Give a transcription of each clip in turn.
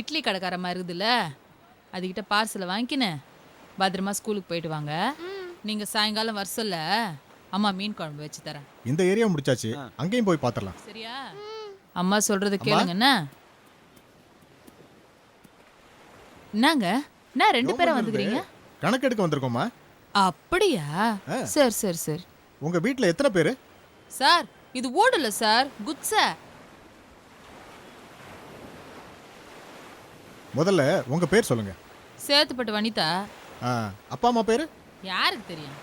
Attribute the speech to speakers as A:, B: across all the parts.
A: இட்லி கடைக்காரமா இருக்குதுல்ல? அதுகிட்ட பார்சலை வாங்கிக்கினேன் பத்திரமா ஸ்கூலுக்கு போயிட்டு வாங்க. நீங்க சாயங்காலம் வர சொல்ல அம்மா மீன் குழம்பு வச்சு தரேன்.
B: இந்த ஏரியா முடிச்சாச்சு. அங்கேயும் போய் பார்த்துடலாம்
A: சரியா? அம்மா சொல்றது கேளுங்க என்ன? என்னங்க? என்ன ரெண்டு பேரும் வந்துக்கிறீங்க?
B: கணக்கெடுக்க வந்திருக்கோமா?
A: அப்படியா? சரி சரி சரி.
B: உங்க வீட்ல எத்தனை பேரு?
A: சார் இது ஓடல சார். குட்ஸ.
B: முதல்ல உங்க பேர் சொல்லுங்க.
A: சேத்துப்பட்டு வனிதா.
B: ஆ, அப்பா அம்மா பேரு?
A: யாருக்கு தெரியும்?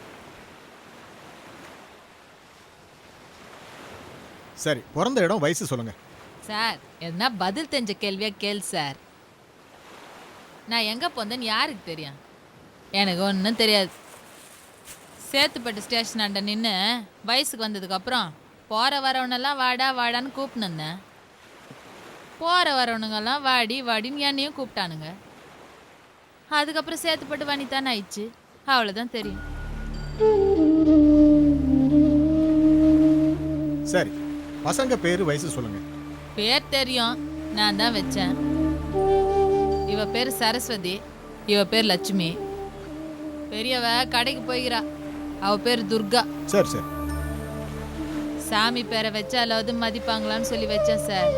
B: சரி பிறந்த இடம் வயசு சொல்லுங்க.
A: சார் எதுனா பதில் தெரிஞ்ச கேள்வியா கேள் சார். நான் எங்க போந்தேன்னு யாருக்கு தெரியும்? எனக்கு ஒன்றும் தெரியாது. சேத்துப்பட்டு ஸ்டேஷன் அண்ட நின்று வயசுக்கு வந்ததுக்கு அப்புறம் போற வரவனெல்லாம் வாடா வாடான்னு கூப்பிட்டுருந்தேன் போற வரவனுங்கெல்லாம் வாடி வாடின்னு என்னையும் கூப்பிட்டானுங்க. அதுக்கப்புறம் சேத்துப்பட்டு வனிதான்னு ஆயிடுச்சு. அவ்வளோதான் தெரியும்.
B: சரி பசங்க பேரு வயசு சொல்லுங்க.
A: பேர் தெரியும். நான் தான் வச்சேன். இவ பேர் சரஸ்வதி இவ பேர் லட்சுமி. பெரியவ கடைக்கு போய்கிறா. அவ பேர் துர்கா.
B: சரி சரி.
A: சாமி பேரை வச்சாலாவது மதிப்பாங்களான்னு சொல்லி வச்சேன் சார்.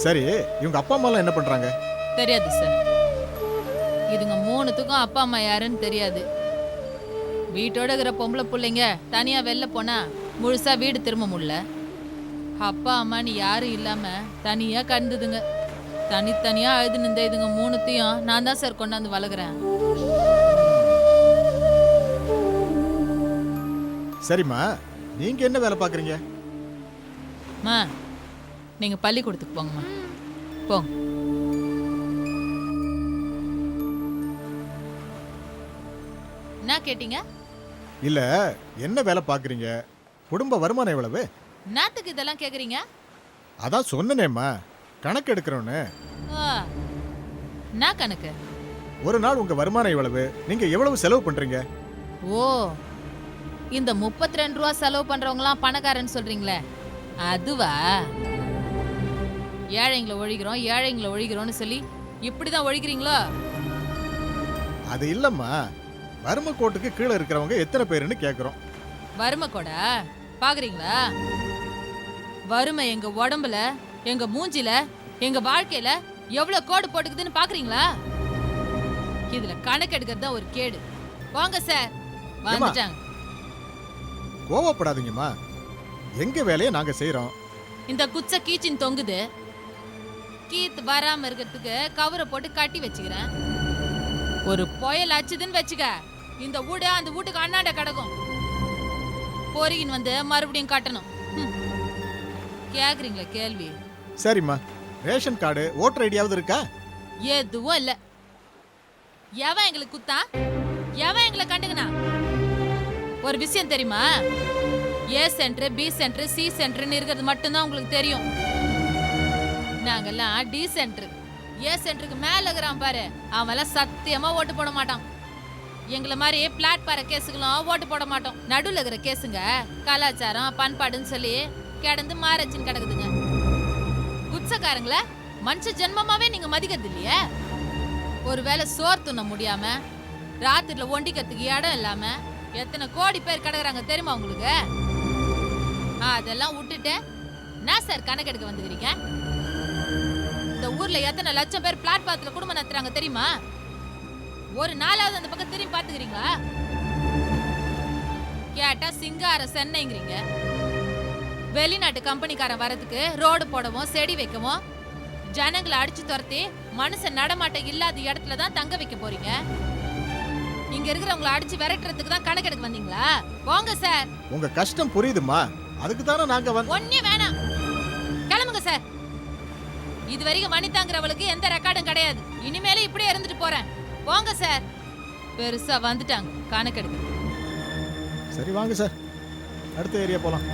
B: சரி இவங்க அப்பா அம்மாலாம் என்ன பண்றாங்க?
A: தெரியாது சார் இதுங்க மூணுத்துக்கும் அப்பா அம்மா யாருன்னு தெரியாது. வீட்டோட இருக்கிற பொம்பளை பிள்ளைங்க தனியா வெளில போனா முழுசா வீடு திரும்ப முடியல. அப்பா அம்மான்னு யாரும் இல்லாம தனியா கண்டுதுங்க தனித்தனியா அழுது நின்ற இதுங்க மூணுத்தையும் நான் தான் சார் கொண்டாந்து வளர்க்குறேன்.
B: சரிம்மா நீங்க என்ன வேலை பாக்குறீங்க
A: மா நீங்க பள்ளிக்கூடத்துக்கு போங்கம்மா. போங்க. என்ன கேட்டீங்க?
B: இல்ல என்ன வேலை பாக்குறீங்க குடும்ப வருமானம் எவ்வளவு?
A: என்னத்துக்கு இதெல்லாம் கேக்குறீங்க?
B: அதான் சொன்னனேம்மா கணக்கு எடுக்கிறோன்னு.
A: ஆ, என்ன கணக்கு?
B: ஒரு நாள் உங்க வருமானம் எவ்வளவு? நீங்க எவ்வளவு செலவு பண்றீங்க?
A: ஓ இந்த முப்பத்தி ரெண்டு ரூபா செலவு பண்றவங்கலாம் பணக்காரன்னு சொல்றீங்களே. அதுவா? ஏழைங்களை ஒழிக்கிறோம் ஏழைங்களை ஒழிக்கிறோம்னு சொல்லி இப்படிதான் ஒழிக்கிறீங்களோ?
B: அது இல்லம்மா. வறுமை கோட்டுக்கு கீழே இருக்கிறவங்க எத்தனை பேருன்னு கேக்குறோம்.
A: வறுமை கூட? பாக்குறீங்களா? வறுமை எங்க உடம்புல எங்க மூஞ்சில எங்க வாழ்க்கையில எவ்வளவு கோடு போட்டுக்குதுன்னு பாக்குறீங்களா? இதுல கணக்கு எடுக்கிறது தான் ஒரு கேடு. வாங்க சார். வந்துட்டாங்க.
B: கோவப்படாதீங்கம்மா. எங்க வேலையை நாங்க செய்றோம்.
A: இந்த குச்ச கீச்சின் தொங்குது. கீத் வராம இருக்கிறதுக்கு கவரை போட்டு கட்டி வச்சுக்கிறேன். ஒரு புயல் அச்சுதுன்னு வச்சுக்க இந்த வீடு அந்த வீட்டுக்கு அண்ணாண்ட கிடக்கும். பொறுகின் வந்து மறுபடியும் கட்டணும். கேக்குறீங்களா கேள்வி?
B: சரிம்மா. ரேஷன் கார்டு ஓட்டர் ஐடியாவது இருக்கா?
A: எதுவும் இல்ல. எவன் எங்களுக்கு குத்தா? எவன் எங்களை கண்டுக்கினா? ஒரு விஷயம் தெரியுமா? A centre B centre C சென்டர்னு இருக்கிறது மட்டும்தான் உங்களுக்கு தெரியும். நாங்கெல்லாம் டி சென்டர் ஏ சென்டருக்கு மேல இருக்கிறான் பாரு. அவன்லாம் சத்தியமா ஓட்டு போட மாட்டான். எங்களை மாதிரி பிளாட் பார கேஸுகளும் ஓட்டு போட மாட்டோம். நடுவில் இருக்கிற கேஸுங்க கலாச்சாரம் பண்பாடுன்னு சொல்லி கிடந்து மாறச்சின்னு கிடக்குதுங்க. குச்சக்காரங்கள மனுஷ ஜென்மமாவே நீங்க மதிக்கிறது இல்லையே? ஒருவேளை சோர் துண்ண முடியாம ராத்திரில ஒண்டிக்கிறதுக்கு இடம் இல்லாம எத்தனை கோடி பேர் கிடக்குறாங்க தெரியுமா உங்களுக்கு? அதெல்லாம் விட்டுட்டு என்ன சார் கணக்கெடுக்க வந்துக்கிறீங்க? ஊர்ல எத்தனை லட்சம் பேர் பிளாட்பாரத்துல குடும்பம் நடத்துறாங்க தெரியுமா? ஒரு நாளாவது அந்த பக்கம் திரும்பி பாத்துக்கிறீங்களா கேட்டா சிங்கார சென்னைங்கிறீங்க. வெளிநாட்டு கம்பெனிக்காரன் வரதுக்கு ரோடு போடவும் செடி வைக்கவும் ஜனங்களை அடிச்சு துரத்தி மனுஷன் நடமாட்டம் இல்லாத இடத்துல தான் தங்க வைக்க போறீங்க. இங்க இருக்கிறவங்கள அடிச்சு விரட்டுறதுக்கு தான் கணக்கெடுக்க வந்தீங்களா? போங்க சார்.
B: உங்க கஷ்டம் புரியுதுமா? அதுக்கு தானே நாங்க வந்து
A: ஒண்ணே வேணாம். கிளம்புங்க சார். இது வரைக்கும் வனிதாங்கிறவளுக்கு எந்த ரெக்கார்டும் கிடையாது. இனிமேலே இப்படியே இருந்துட்டு போறேன். போங்க சார் பெருசா வந்துட்டாங்க. கணக்கெடுக்க.
B: சரி வாங்க சார் அடுத்த ஏரியா போலாம்.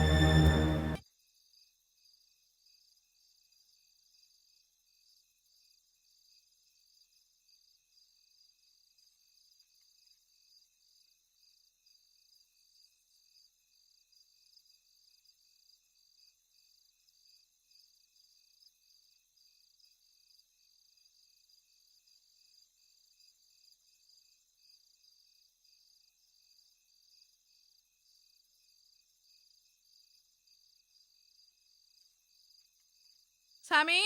C: சாமி?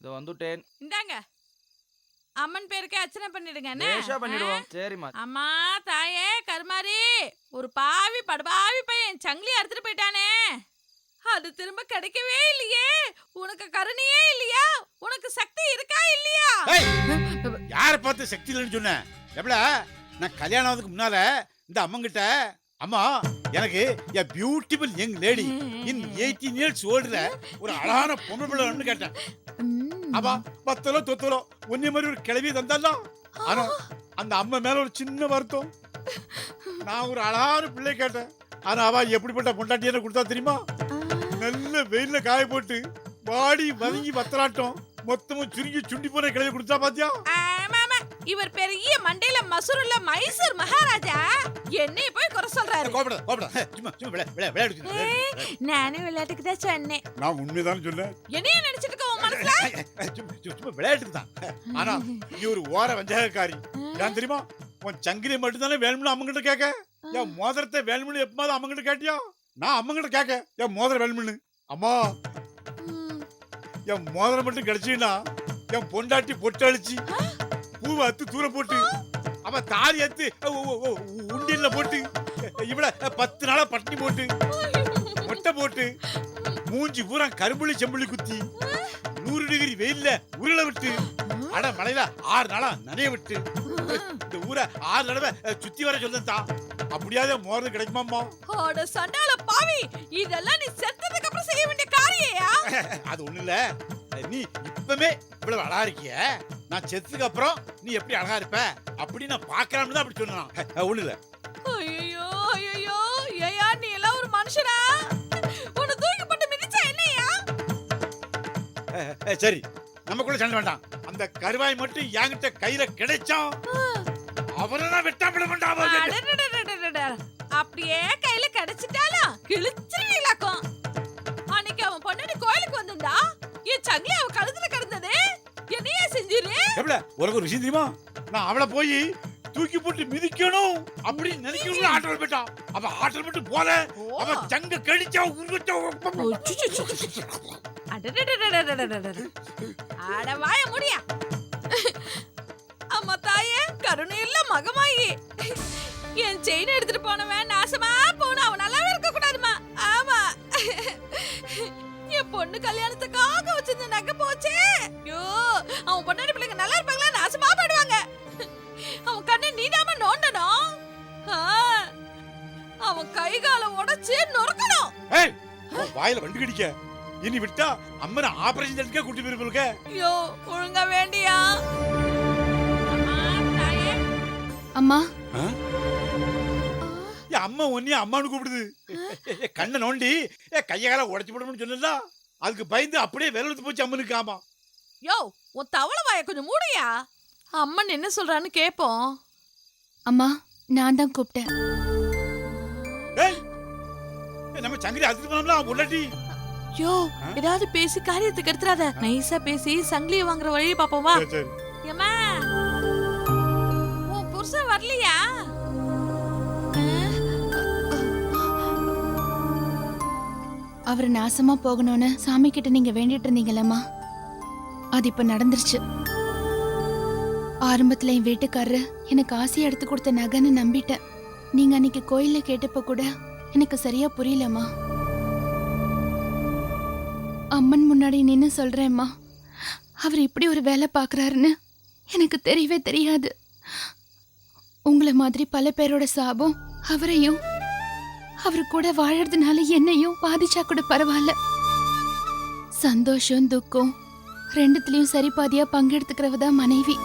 D: இதோ வந்துட்டேன்.
C: இந்தாங்க. அம்மன் பேருக்கே அர்ச்சனை பண்ணிடுங்க என்ன?
D: பண்ணிடுவோம். சரிம்மா?
C: அம்மா தாயே கருமாரி ஒரு பாவி படுபாவி பையன் சங்கிலி அறுத்துட்டு போயிட்டானே. அது திரும்ப கிடைக்கவே இல்லையே. உனக்கு கருணையே இல்லையா? உனக்கு சக்தி இருக்கா இல்லையா?
E: யாரை பார்த்து சக்தி இல்லைன்னு சொன்னேன் எப்பல நான் கல்யாணம் ஆனதுக்கு முன்னால இந்த அம்மங்கிட்ட அம்மா எனக்கு a beautiful young lady in eighteen years ஓல்டுல ஒரு அழகான பொம்பளை பிள்ளை வேணும்னு கேட்டேன் அவா பத்தலோ தொத்தலோ உன்னை மாதிரி ஒரு கிளவி தந்தாலாம் ஆனா அந்த அம்மா மேல ஒரு சின்ன வருத்தம். நான் ஒரு அழகான பிள்ளை கேட்டேன். ஆனா அவ எப்படிப்பட்ட பொண்டாட்டியான கொடுத்தா தெரியுமா? நல்ல வெயில்ல காய போட்டு வாடி வதங்கி வத்தலாட்டம் மொத்தமும் சுருங்கி சுண்டி போன கிளவி கொடுத்தா பாத்தியா?
C: இவர் பெரிய மண்டையில மசூருள்ள மைசூர் மகாராஜா. என்னைய போய் குறை சொல்றாரு.
E: கோபட கோபட சும்மா சும்மா விளையா விளையா விளையாடு
C: நானும் விளையாட்டுக்கு தான் சொன்னேன்.
E: நான் உண்மைதான் சொன்னேன்?
C: என்னைய நினைச்சிட்டு இருக்க உன் மனசுல?
E: சும்மா சும்மா- சும்மா விளையாட்டுக்கு தான். ஆனா நீ ஒரு ஓர வஞ்சகக்காரி. ஏன் தெரியுமா? உன் சங்கிலி மட்டும் தானே வேணும்னு அம்மங்கிட்ட கேட்க? என் மோதிரத்தை வேணும்னு எப்பமாவது அம்மங்கிட்ட கேட்டியா? நான் அம்மங்கிட்ட கேட்க என் மோதிரம் வேணும்னு. அம்மா என் மோதிரம் மட்டும் கிடைச்சுன்னா என் பொண்டாட்டி பொட்டு அழிச்சு பூவை அத்து தூர போட்டு அவ தாலி அத்து உண்டியல்ல போட்டு இவள பத்து நாளா பட்டினி போட்டு மொட்டை போட்டு மூஞ்சி பூரா கரும்புள்ளி செம்புள்ளி குத்தி நூறு டிகிரி வெயில்ல உருள விட்டு. அட மலையில ஆறு நாளா நனைய விட்டு. இந்த ஊரை ஆறு தடவை சுத்தி வர சொல்லத்தா அப்படியாவது மோறது கிடைக்குமாம்மா?
C: அட சண்டால பாவி இதெல்லாம் நீ செத்ததுக்கு அப்புறம் செய்ய வேண்டிய காரியயா?
E: அது ஒண்ணு இல்ல. நீ இப்பவே இவ்வளவு அழகா இருக்கிய. நான் செத்துக்கு அப்புறம் நீ எப்படி அழகா இருப்ப? அப்படி நான் பாக்கலாம்னு தான் அப்படி சொன்னான். ஒண்ணு இல்ல.
C: ஐயோ ஐயோ ஏயா நீ எல்லாம் ஒரு மனுஷனா?
E: சரி நமக்குள்ள சண்டை வேண்டாம் அந்த கருவாய் மட்டும் என்கிட்ட கையில கிடைச்சோம் அவரதான் விட்டாப்பிட
C: மாட்டான் அப்படியே கையில கிடைச்சிட்டாலும் கிழிச்சிருக்கோம் அன்னைக்கு அவன் பொண்ணு கோயிலுக்கு வந்திருந்தா என் சங்கிலி அவன் கழுத்துல கிடந்தது என்னையே செஞ்சிரு
E: எப்பட உனக்கு ஒரு விஷயம் தெரியுமா நான் அவளை போய் தூக்கி போட்டு மிதிக்கணும் அப்படின்னு நினைக்கணும் ஆற்றல் போயிட்டான் அவன் ஆற்றல் மட்டும் போல அவன் சங்க கழிச்சா உருவச்சா
C: அட வாய முடியா. அம்மா தாயே கருணையுள்ள மகமாயி. என் செயின் எடுத்துட்டு போனவன் நாசமா போன அவன் நல்லாவே இருக்க கூடாதுமா ஆமா. என் பொண்ணு கல்யாணத்துக்காக வச்சிருந்த நகை போச்சே. ஐயோ அவன் பொண்ணாடி பிள்ளைங்க நல்லா இருப்பாங்களா? நாசமா போயிடுவாங்க. அவன் கண்ணை நீடாம நோண்டணும். ஆ, அவன் கை காலை உடைச்சு நொறுக்கணும்.
E: ஏய் உன் வாயில வண்டு கடிக்க. இனி விட்டா அம்மனை ஆபரேஷன் தேட்டருக்கே கூட்டி போயிருப்பா
C: ஐயோ ஒழுங்கா வேண்டியா? அம்மா, தாயே.
F: அம்மா.
E: என் அம்மா ஒன்னையும் அம்மானு கூப்பிடுது. ஏ, கண்ணை நோண்டி ஏ கைய கால உடைச்சு போடணும்னு சொன்னல அதுக்கு பயந்து அப்படியே விரலத்து போச்சு அம்மனுக்கு ஆமா.
C: யோ உன் தவளை வாய கொஞ்சம் மூடையா அம்மன் என்ன சொல்றான்னு கேப்போம்.
F: அம்மா நான் தான் கூப்பிட்டேன்.
E: நம்ம சங்கிலி அழுத்து போனோம்ல உள்ளட்டி
C: யோ? ஏதாவது பேசி காரியத்துக்கு எடுத்துறாத நைஸா பேசி சங்கிலிய வாங்குற வழியை பாப்போமா
E: சரி
C: ஏமா உன் புருஷன் வரலையா?
F: அவர் நாசமா போகணும்னு சாமி கிட்ட நீங்க வேண்டிட்டு இருந்தீங்களம்மா அது இப்ப நடந்துருச்சு. ஆரம்பத்துல என் வீட்டுக்காரரு எனக்கு ஆசையா எடுத்து கொடுத்த நகைன்னு நம்பிட்டேன். நீங்க அன்னைக்கு கோயில்ல கேட்டப்ப கூட எனக்கு சரியா புரியலம்மா. அம்மன் முன்னாடி நின்று சொல்கிறேம்மா அவர் இப்படி ஒரு வேலை பார்க்கறாருன்னு எனக்கு தெரியவே தெரியாது. உங்களை மாதிரி பல பேரோட சாபம் அவரையும் அவர் கூட வாழறதுனால என்னையும் பாதிச்சா கூட பரவாயில்ல. சந்தோஷம் துக்கம் ரெண்டுத்துலேயும் சரி பாதியாக பங்கெடுத்துக்கிறவ தான் மனைவி.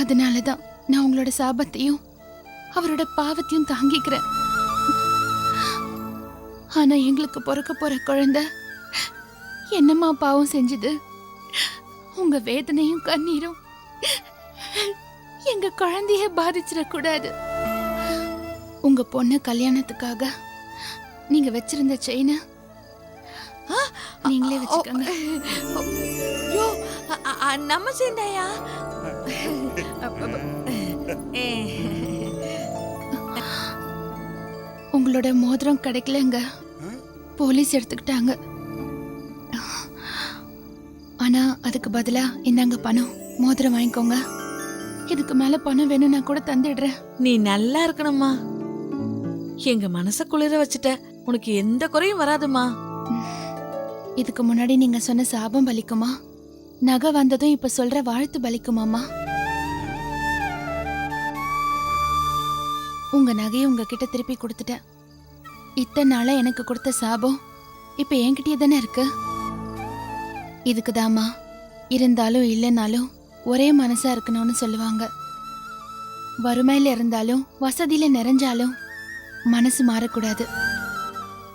F: அதனால தான் நான் உங்களோட சாபத்தையும் அவரோட பாவத்தையும் தாங்கிக்கிறேன். ஆனா எங்களுக்கு பிறக்க போற குழந்தை. என்னம்மா பாவம் செஞ்சது? உங்க வேதனையும் கண்ணீரும் எங்க குழந்தைய பாதிச்சிடக்கூடாது. உங்க பொண்ணு கல்யாணத்துக்காக நீங்க வச்சிருந்த செயின நீங்களே வச்சுக்கோங்க.
C: யோ அ- அ- அ, நம்ம சேர்ந்தாயா
F: உங்களோட மோதிரம் கிடைக்கலங்க. போலீஸ் எடுத்துக்கிட்டாங்க. ஆனா அதுக்கு பதிலா இந்தாங்க பணம். மோதிரம் வாங்கிக்கோங்க. இதுக்கு மேல பணம் வேணும்னா கூட தந்துடுறேன்.
C: நீ நல்லா இருக்கணும்மா. எங்க மனச குளிர வச்சுட்ட. உனக்கு எந்த குறையும் வராதுமா
F: இதுக்கு முன்னாடி நீங்க சொன்ன சாபம் பலிக்குமா? நகை வந்ததும் இப்ப சொல்ற வாழ்த்து பலிக்குமாமா உங்க நகையை உங்ககிட்ட திருப்பி கொடுத்துட்டேன். இத்தனை நாளா எனக்கு கொடுத்த சாபம் இப்ப என்கிட்டயே தானே இருக்கு? இதுக்குதாம்மா. இருந்தாலும் இல்லைனாலும் ஒரே மனசா இருக்கணும்னு சொல்லுவாங்க. வறுமையில இருந்தாலும் வசதியில நிறைஞ்சாலும் மனசு மாறக்கூடாது.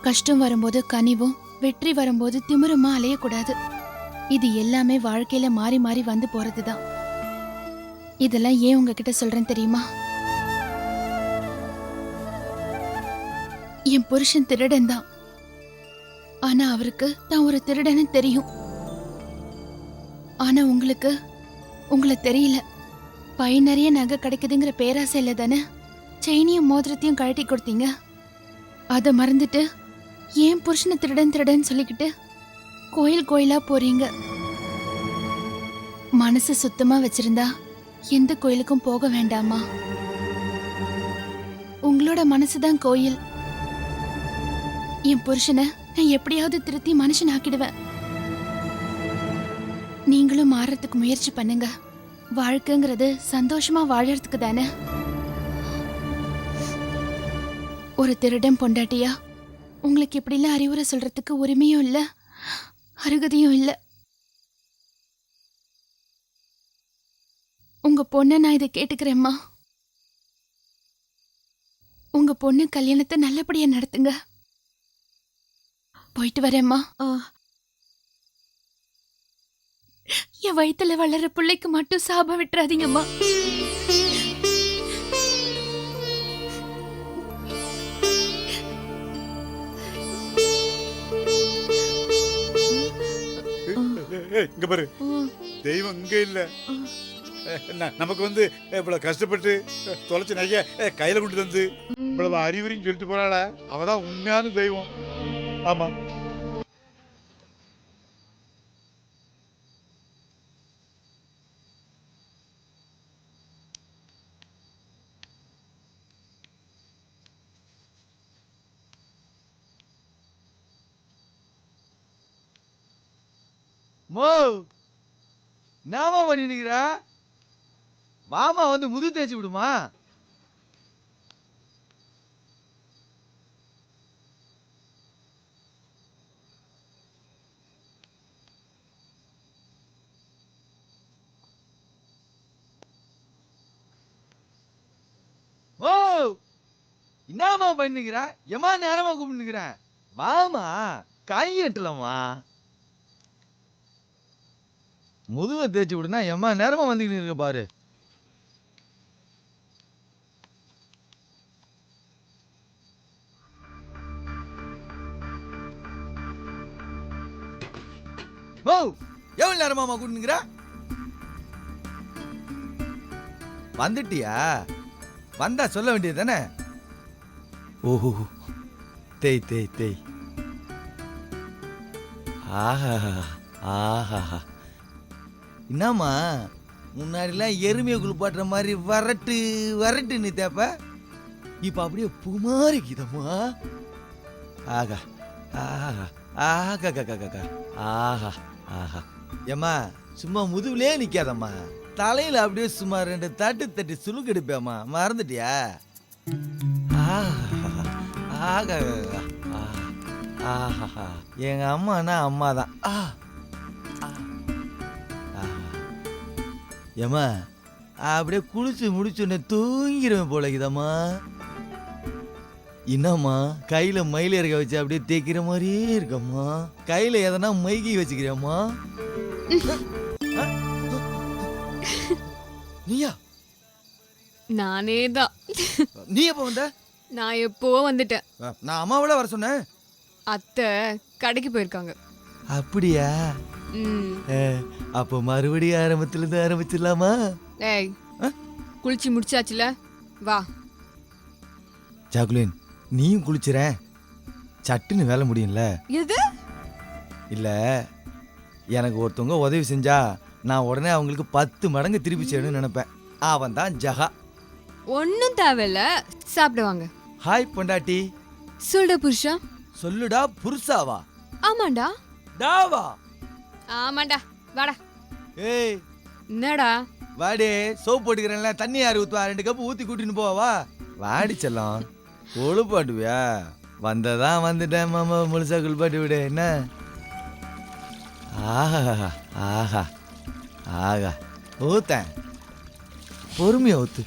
F: கஷ்டம் வரும்போது கனிவும் வெற்றி வரும்போது திமிருமா அலையக்கூடாது. இது எல்லாமே வாழ்க்கையில மாறி மாறி வந்து போறதுதான். இதெல்லாம் ஏன் உங்ககிட்ட சொல்றேன் தெரியுமா? என் புருஷன் திருடன் தான். ஆனா அவருக்கு தான் ஒரு திருடன்னு தெரியும். ஆனா உங்களுக்கு உங்களை தெரியல. பை நிறைய நகை கிடைக்குதுங்கிற பேராசையில தானே செயினியும் மோதிரத்தையும் கழட்டி கொடுத்தீங்க? அதை மறந்துட்டு ஏன் புருஷனை திருடன் திருடன் சொல்லிக்கிட்டு கோயில் கோயிலா போறீங்க? மனசு சுத்தமா வச்சிருந்தா எந்த கோயிலுக்கும் போக வேண்டாமா? உங்களோட மனசுதான் கோயில். என் புருஷனை நான் எப்படியாவது திருத்தி மனுஷன் ஆக்கிடுவேன். நீங்களும் மாறுறதுக்கு முயற்சி பண்ணுங்க. வாழ்க்கைங்கிறது சந்தோஷமா வாழறதுக்கு தானே. ஒரு திருடன் பொண்டாட்டியா? உங்களுக்கு இப்படிலாம் அறிவுரை சொல்றதுக்கு உரிமையும் இல்லை அருகதையும் இல்லை. உங்க பொண்ணை நான் இதை கேட்டுக்கிறேம்மா. உங்க பொண்ணு கல்யாணத்தை நல்லபடியா நடத்துங்க. போயிட்டு வரேம்மா.
C: ஆ.
F: என் வயித்துல வளர்ற பிள்ளைக்கு மட்டும் சாபம் விட்டுறாதீங்கம்மா.
E: இங்க பாரு. தெய்வம் இங்க இல்ல. நமக்கு வந்து இவ்வளவு கஷ்டப்பட்டு தொலைச்ச அஹ், கையில கொண்டு வந்து இவ்வளவு அறிவுரையும் சொல்லிட்டு போறாள. அவதான் உண்மையான தெய்வம். ஆமா.
D: மோ நாம பண்ணி நிக்கிற மாமா வந்து முது தேய்ச்சி விடுமா ஓ என்னம்மா பண்ணுகிற? எம்மா நேரமா கூப்பிட்டுக்கிறேன் வாமா கை எட்டலம்மா முதுவை தேய்ச்சி விடுனா எம்மா நேரமா வந்துக்கிட்டு இருக்க பாரு. ஓ எவ்வளவு நேரமாமா கூட்டுங்கிற வந்துட்டியா? வந்தா சொல்ல வேண்டியது தானே? ஓஹோ. தேய் தேய் தேய். ஆஹா ஆஹா என்னம்மா முன்னாடிலாம் எருமையை குளிப்பாட்டுற மாதிரி வரட்டு வரட்டு நீ தேப்ப. இப்போ அப்படியே புமாரிக்குதம்மா. ஆகா ஆஹா ஆகா கா ஆஹா ஆஹா. ஏம்மா சும்மா முதுகுலே நிற்காதம்மா தலையில் அப்படியே சும்மா ரெண்டு தட்டு தட்டி சுளுக்கு எடுப்பேம்மா. மறந்துட்டியா? ஆஹா ஆகா ஆஹா எங்க அம்மானா அம்மா தான் ஆ. ஏம்மா அப்படியே குளிச்சு முடிச்சுன்னு தூங்கிடுவேன் போல இதம்மா என்னம்மா கையில மயில் இருக்க வச்சு அப்படியே தேய்க்கிற மாதிரியே இருக்கம்மா. கையில எதனா மைகி வச்சுக்கிறியாம்மா? நீயா?
G: நானே தான்
D: நீ எப்ப வந்த?
G: நான் எப்போ வந்துட்டேன்.
D: நான் அம்மாவோட வர சொன்னேன்.
G: அத்தை கடைக்கு போயிருக்காங்க.
D: அப்படியா?
G: ம்.
D: அப்போ மறுபடியும் ஆரம்பத்துல இருந்து ஆரம்பிச்சிடலாமா?
G: ஏய்? குளிச்சு முடிச்சாச்சுல? வா.
D: ஜாகுலின் நீயும் குளிச்சுற. சட்டுன்னு வேலை முடியும்ல.
G: எது?
D: இல்ல எனக்கு ஒருத்தவங்க உதவி செஞ்சா நான் உடனே அவங்களுக்கு பத்து மடங்கு திருப்பி செய்யணும்னு நினைப்பேன். அவன் தான் ஜஹா
G: ஒன்றும் தேவையில்ல சாப்பிடுவாங்க
D: ஹாய் பொண்டாட்டி.
G: சொல்ற புருஷா.
D: சொல்லுடா புருஷாவா.
G: ஆமாண்டா.
D: டாவா.
G: ஆமாண்டா வாடா.
D: ஏய்.
G: என்னடா?
D: வாடி சோப் போட்டுக்கிறேன்ல தண்ணி யாரு ஊத்துவா? ரெண்டு கப் ஊத்தி கூட்டின்னு போவா வாடி செல்லம் கொழுப்பாட்டுவியா வந்ததான் வந்துட்டேன் மாமா முழுசா குளிப்பாட்டி விடு என்ன? ஆஹா ஆஹா ஆகா ஊத்தேன். பொறுமையா ஊத்து.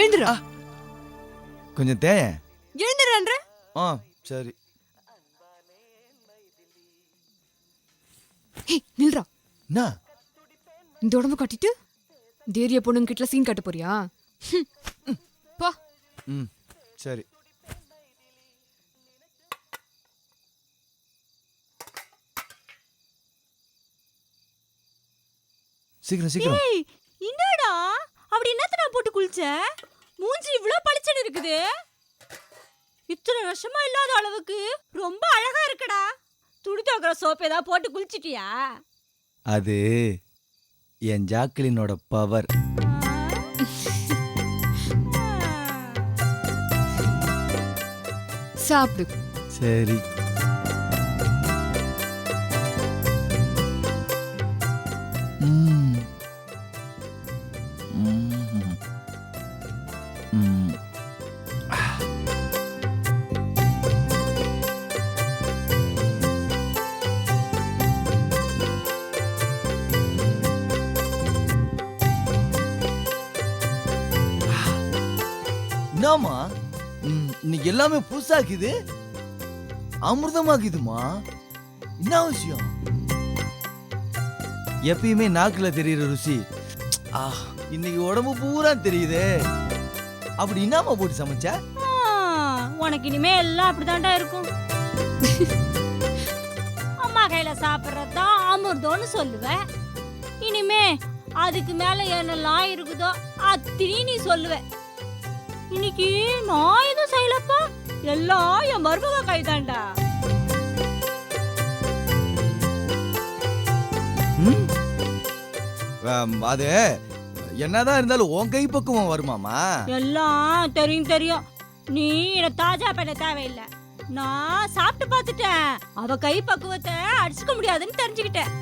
G: எழுந்துடா
D: கொஞ்சம் தேய.
G: எழுந்துடுறன்ற
D: ஆ சரி.
G: ஹே நில்றா.
D: என்ன?
G: இந்த உடம்பு காட்டிட்டு தேரிய பொண்ணுங்க கிட்ட சீன் காட்ட போறியா? ஹம். போ.
D: ம் சரி. சீக்கிரம் சீக்கிரம்.
H: ஏய் என்னடா? அப்படி என்னத்த நான் போட்டு குளிச்ச மூஞ்சி இவ்ளோ பளிச்சுன்னு இருக்குது. இத்தனை வருஷமா இல்லாத அளவுக்கு ரொம்ப அழகா இருக்குடா. துணி துவைக்கிற சோப்பு ஏதாவது போட்டு குளிச்சிட்டியா?
D: அது என் ஜாக்லினோட பவர்
G: சாப்பிடு.
D: சரி. ம். எல்லாமே அமிர்தமாக்குதுமா என்ன விஷயம்? எப்பயுமே நாக்குல தெரியுற ருசி. ஆ, இன்னைக்கு உடம்பு பூரா தெரியுது. அப்படி என்னமா போட்டு சமைச்ச?
H: உனக்கு இனிமே எல்லாம் அப்படிதான்டா இருக்கும். அம்மா கையில சாப்பிட்றதா அமிர்தம்னு சொல்லுவேன் இனிமே அதுக்கு மேல என்னெல்லாம் இருக்குதோ அத்தினி நீ சொல்லுவ. இன்னைக்கு நான் எதுவும் செய்யலப்பா. எல்லாம் என் மருமக?
D: ஆம், அது என்னதான் இருந்தாலும் உன் கை பக்குவம் வருமாமா
H: எல்லாம் தெரியும் தெரியும். நீ என்ன தாஜா பண்ண தேவையில்லை. நான் சாப்பிட்டு பார்த்துட்டேன். அவ கை பக்குவத்தை அடிச்சுக்க முடியாதுன்னு தெரிஞ்சுக்கிட்டேன்.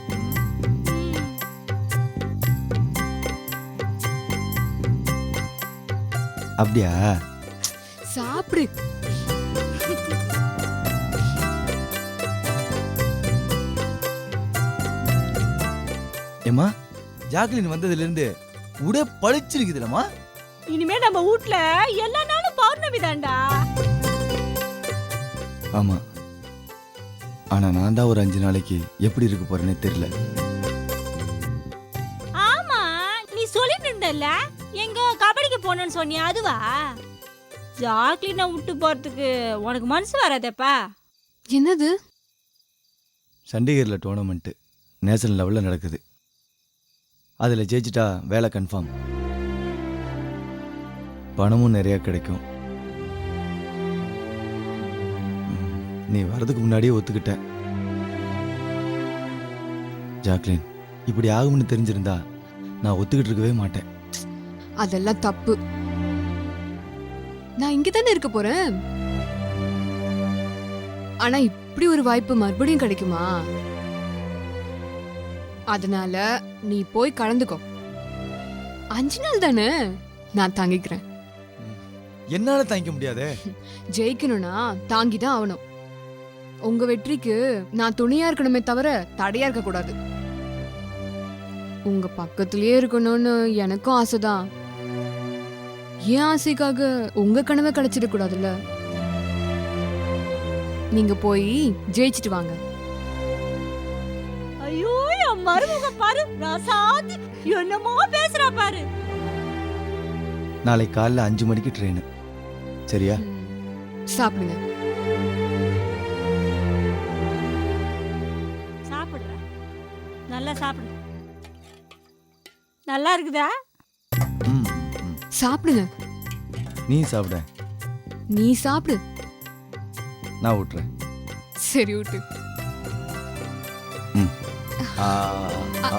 D: அப்படியா?
G: சாப்பிடு.
D: ஏம்மா ஜாக்லின் வந்ததுல இருந்து உடே பளிச்சிருக்குதுலம்மா.
H: இனிமே நம்ம வீட்ல எல்லா நாளும் பௌர்ணமி தான்டா.
D: ஆமா. ஆனா நான் தான் ஒரு அஞ்சு நாளைக்கு எப்படி இருக்க போறேனே தெரியல.
H: ஆமா நீ சொல்லிட்டு இருந்தல்ல? எங்க கபடிக்கு போனேன்னு சொன்னியா அதுவா? ஜாக்லினை விட்டு போறதுக்கு உனக்கு மனசு வராதேப்பா.
G: என்னது?
D: சண்டிகரில் டோர்னமெண்ட்டு நேஷனல் லெவலில் நடக்குது. அதில் ஜெயிச்சிட்டா வேலை கன்ஃபார்ம் பணமும் நிறையா கிடைக்கும். நீ வர்றதுக்கு முன்னாடியே ஒத்துக்கிட்ட. ஜாக்லின் இப்படி ஆகும்னு தெரிஞ்சிருந்தா நான் ஒத்துக்கிட்டு இருக்கவே மாட்டேன்.
G: அதெல்லாம் தப்பு. நான் இங்க தானே இருக்க போறேன்? ஆனா இப்படி ஒரு வாய்ப்பு மறுபடியும் கிடைக்குமா? அதனால நீ போய் கலந்துக்கோ. அஞ்சு நாள் தானே? நான் தாங்கிக்கிறேன்.
D: என்னால் தாங்கிக்க முடியாதே.
G: ஜெயிக்கணும்னா தாங்கி தான் ஆகணும். உங்க வெற்றிக்கு நான் துணையா இருக்கணுமே தவிர தடையா இருக்க கூடாது. உங்க பக்கத்திலேயே இருக்கணும்னு எனக்கும் ஆசைதான். என் ஆசைக்காக உங்க கனவை கிடைச்சிட கூடாதுல்ல? நீங்க போய் ஜெயிச்சிட்டு வாங்க.
H: மருமக பாரு ரசாதி என்னமோ பேசுறா பாரு.
D: நாளை காலைல அஞ்சு மணிக்கு ட்ரெயின் சரியா?
G: சாப்பிடுங்க.
H: சாப்பிடுறேன் நல்லா சாப்பிடு. நல்லா இருக்குதா?
D: ம் ம்.
G: சாப்பிடுங்க.
D: நீ சாப்பிட.
G: நீ சாப்பிடு.
D: நான் விட்டுறேன்
G: சரி விட்டு
D: ஆ, ஆ,